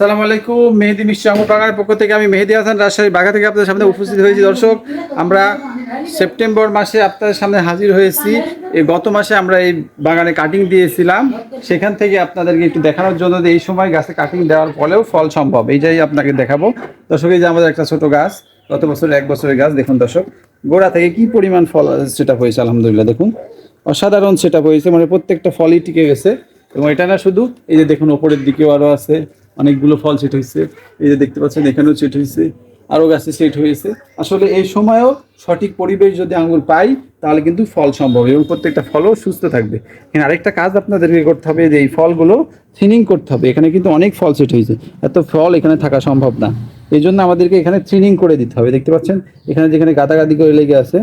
সালাম আলাইকুম, মেহেদি আঙুর বাগানের পক্ষ থেকে আমি মেহেদি হাসান রাজশাহী বাগা থেকে আপনাদের সামনে উপস্থিত হয়েছি। দর্শক, আমরা সেপ্টেম্বর মাসে আপনাদের সামনে হাজির হয়েছি। এই গত মাসে আমরা এই বাগানে কাটিং দিয়েছিলাম। সেখান থেকে আপনাদেরকে একটু দেখানোর জন্য এই সময় গাছে কাটিং দেওয়ার ফলেও ফল সম্ভব। এইটাই আপনাকে দেখাবো। দর্শক, এই যে আমাদের একটা ছোট গাছ, গত বছর এক বছরের গাছ, দেখুন দর্শক, গোড়া থেকে কি পরিমাণ ফল সেটা হয়েছে, আলহামদুলিল্লাহ, দেখুন। অসাধারণ সেটা হয়েছে মানে প্রত্যেকটা ফলই টিকে গেছে। এবং এটা না শুধু, এই যে দেখুন, ওপরের দিকেও আরও আছে। অনেকগুলো ফল সেট হয়েছে। এই যে দেখতে পাচ্ছেন, এখানেও সেট হয়েছে, আরও গাছে সেট হয়েছে। আসলে এই সময়ও সঠিক পরিবেশ যদি আঙুর পাই, তাহলে কিন্তু ফল সম্ভব এবং প্রত্যেকটা ফলও সুস্থ থাকবে। এখানে আরেকটা কাজ আপনাদেরকে করতে হবে, যে এই ফলগুলো থিনিং করতে হবে। এখানে কিন্তু অনেক ফল সেট হয়েছে। এত ফল এখানে থাকা সম্ভব না। এই জন্য আমাদেরকে এখানে থ্রিনিং করে দিতে হবে। দেখতে পাচ্ছেন, এখানে যেখানে গাদাগাদি করে লেগে আছে,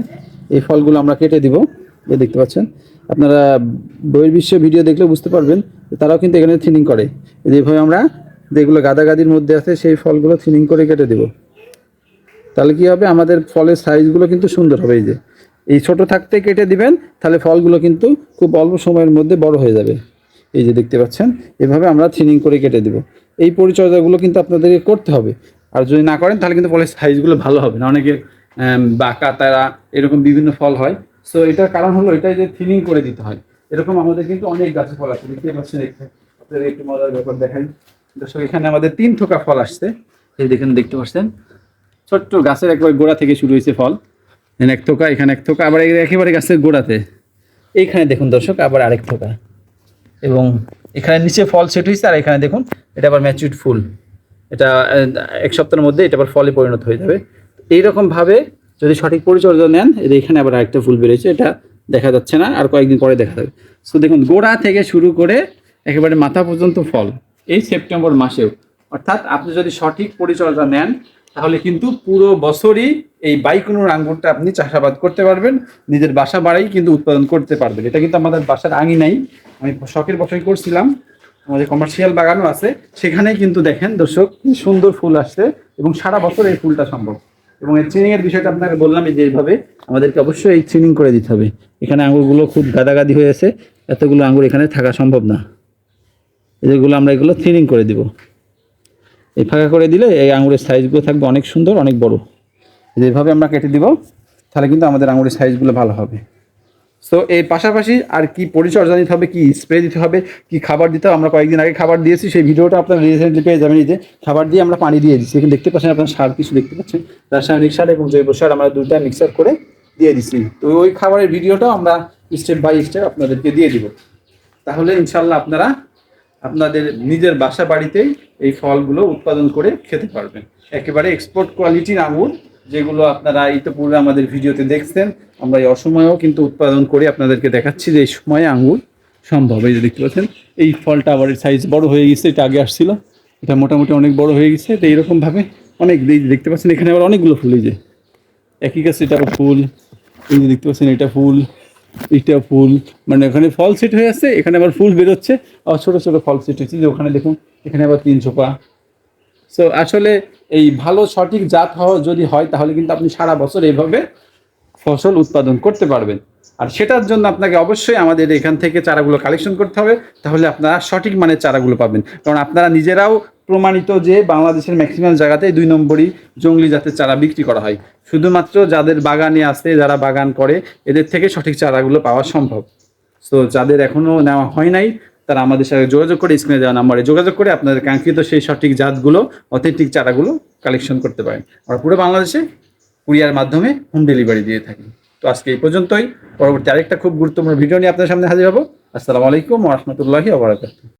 এই ফলগুলো আমরা কেটে দিব। এই দেখতে পাচ্ছেন, আপনারা বহির্বিশ্ব ভিডিও দেখলে বুঝতে পারবেন তারাও কিন্তু এখানে থ্রিনিং করে। এই এইভাবে আমরা যেগুলো গাদাগাদির মধ্যে আছে, সেই ফলগুলো থিনিং করে কেটে দেব। তাহলে কি হবে? আমাদের ফলের সাইজগুলো কিন্তু সুন্দর হবে। এই যে, এই ছোট থাকতে কেটে দিবেন, তাহলে ফলগুলো কিন্তু খুব অল্প সময়ের মধ্যে বড় হয়ে যাবে। এই যে দেখতে পাচ্ছেন, এভাবে আমরা থিনিং করে কেটে দিব। এই পরিচর্যাগুলো কিন্তু আপনাদেরকে করতে হবে। আর যদি না করেন, তাহলে কিন্তু ফলের সাইজগুলো ভালো হবে না। অনেকে বাঁকা, তারা এরকম বিভিন্ন ফল হয়। সো এটার কারণ হলো এটাই যে থিনিং করে দিতে হয়। এরকম আমাদের কিন্তু অনেক গাছে ফল আছে। দেখতে পাচ্ছেন একটু মজার ব্যাপার দেখাই। দর্শক, এখানে আমাদের তিন থোকা ফল আসছে। এই দেখেন, দেখতে পাচ্ছেন? ছোট্ট গাছের একবার গোড়া থেকে শুরু হয়েছে ফল। এক থোকা, এখানে এক থোকা, আবার একেবারে গাছের গোড়াতে। এইখানে দেখুন দর্শক, আবার আরেক থোকা। এবং এখানে নিচে ফল সেট হয়েছে, আর এখানে দেখুন, এটা আবার ম্যাচুড ফুল। এটা এক সপ্তাহের মধ্যে এটা আবার ফলে পরিণত হয়ে যাবে। এইরকম ভাবে যদি সঠিক পরিচর্যা নেন এখানে আবার আরেকটা ফুল বেরিয়েছে, এটা দেখা যাচ্ছে না, আর কয়েকদিন পরে দেখা যাবে। সো দেখুন, গোড়া থেকে শুরু করে একেবারে মাথা পর্যন্ত ফল। এই সেপ্টেম্বর মাসেও। অর্থাৎ আপনি যদি সঠিক পরিচর্যা নেন, তাহলে কিন্তু পুরো বছরই এই বাইকুনুর আঙ্গুরটা আপনি চাষাবাদ করতে পারবেন, নিজের বাসা বাড়াই কিন্তু উৎপাদন করতে পারবেন। এটা কিন্তু আমাদের বাসার আঙি নাই আমি শখের বসাই করছিলাম, আমাদের কমার্শিয়াল বাগানও আছে। সেখানে কিন্তু দেখেন দর্শক, কি সুন্দর ফুল আসছে এবং সারা বছর এই ফুলটা সম্ভব। এবং এই চিনিং এর বিষয়টা আপনাকে বললাম যে এইভাবে আমাদেরকে অবশ্যই এই চিনিং করে দিতে হবে। এখানে আঙুরগুলো খুব গাদাগাদি হয়ে আছে, এতগুলো আঙুর এখানে থাকা সম্ভব না। যেগুলো আমরা এগুলো থিনিং করে দিব। এই ফাঁকা করে দিলে এই আঙুরের সাইজগুলো থাকবে অনেক সুন্দর, অনেক বড়। যেভাবে আমরা কেটে দিব, তাহলে কিন্তু আমাদের আঙুরের সাইজগুলো ভালো হবে। সো এর পাশাপাশি আর কি পরিচর্যা দিতে হবে, কি স্প্রে দিতে হবে, কি খাবার দিতে হবে, আমরা কয়েকদিন আগে খাবার দিয়েছি, সেই ভিডিওটা আপনারা রিসেন্টলি পেয়ে যাবেন। এই যে খাবার দিয়ে আমরা পানি দিয়ে দিচ্ছি। দেখতে পাচ্ছেন আপনার সার কিছু দেখতে পাচ্ছেন। রাসায়নিক সার এবং জৈব সার আমরা দুইটা মিক্সার করে দিয়ে দিচ্ছি। তো ওই খাবারের ভিডিওটাও আমরা স্টেপ বাই স্টেপ আপনাদেরকে দিয়ে দিব। তাহলে ইনশাল্লাহ আপনারা আপনাদের নিজের বাসা বাড়িতেই এই ফলগুলো উৎপাদন করে খেতে পারবেন। একেবারে এক্সপোর্ট কোয়ালিটির আঙুর যেগুলো আপনারা ইতিপূর্বে আমাদের ভিডিওতে দেখছেন, আমরা এই অসময়েও কিন্তু উৎপাদন করে আপনাদেরকে দেখাচ্ছি যে এই সময়ে আঙুর সম্ভব। এই যে দেখতে পাচ্ছেন, এই ফলটা আবার সাইজ বড় হয়ে গেছে, এটা আগে আসছিল, এটা মোটামুটি অনেক বড় হয়ে গেছে তো এইরকমভাবে অনেক দেখতে পাচ্ছেন, এখানে আবার অনেকগুলো ফুল, এই যে একই গাছে এটা ফুল, এই যে দেখতে পাচ্ছেন, এটা ফুল এটা ফুল মানে ওখানে ফল সেট হয়ে আছে, এখানে আবার ফুল বেরোচ্ছে। আর ছোটো ছোটো ফল সেট হচ্ছে যে ওখানে দেখুন, এখানে আবার তিন ছোপা। সো আসলে এই ভালো সঠিক জাত হওয়া যদি হয়, তাহলে কিন্তু আপনি সারা বছর এইভাবে ফসল উৎপাদন করতে পারবেন। আর সেটার জন্য আপনাকে অবশ্যই আমাদের এখান থেকে চারাগুলো কালেকশন করতে হবে, তাহলে আপনারা সঠিক মানের চারাগুলো পাবেন। কারণ আপনারা নিজেরাও প্রমাণিত যে বাংলাদেশের ম্যাক্সিমাম জায়গাতে দুই নম্বরই জঙ্গলি জাতের চারা বিক্রি করা হয়। শুধুমাত্র যাদের বাগানে আছে, যারা বাগান করে, এদের থেকে সঠিক চারাগুলো পাওয়া সম্ভব। সো যাদের এখনও নেওয়া হয় নাই, তারা আমাদের সাথে যোগাযোগ করে স্ক্রিনে দেওয়া নাম্বারে যোগাযোগ করে আপনাদের কাঙ্ক্ষিত সেই সঠিক জাতগুলো অথেন্টিক চারাগুলো কালেকশন করতে পারেন। আমরা পুরো বাংলাদেশে কুরিয়ার মাধ্যমে হোম ডেলিভারি দিয়ে থাকি। তো আজকে এই পর্যন্তই। পরবর্তী আরেকটা খুব গুরুত্বপূর্ণ ভিডিও নিয়ে আপনার সামনে হাজির হব। আসসালামু আলাইকুম রহমতুল্লাহি আবরাকাত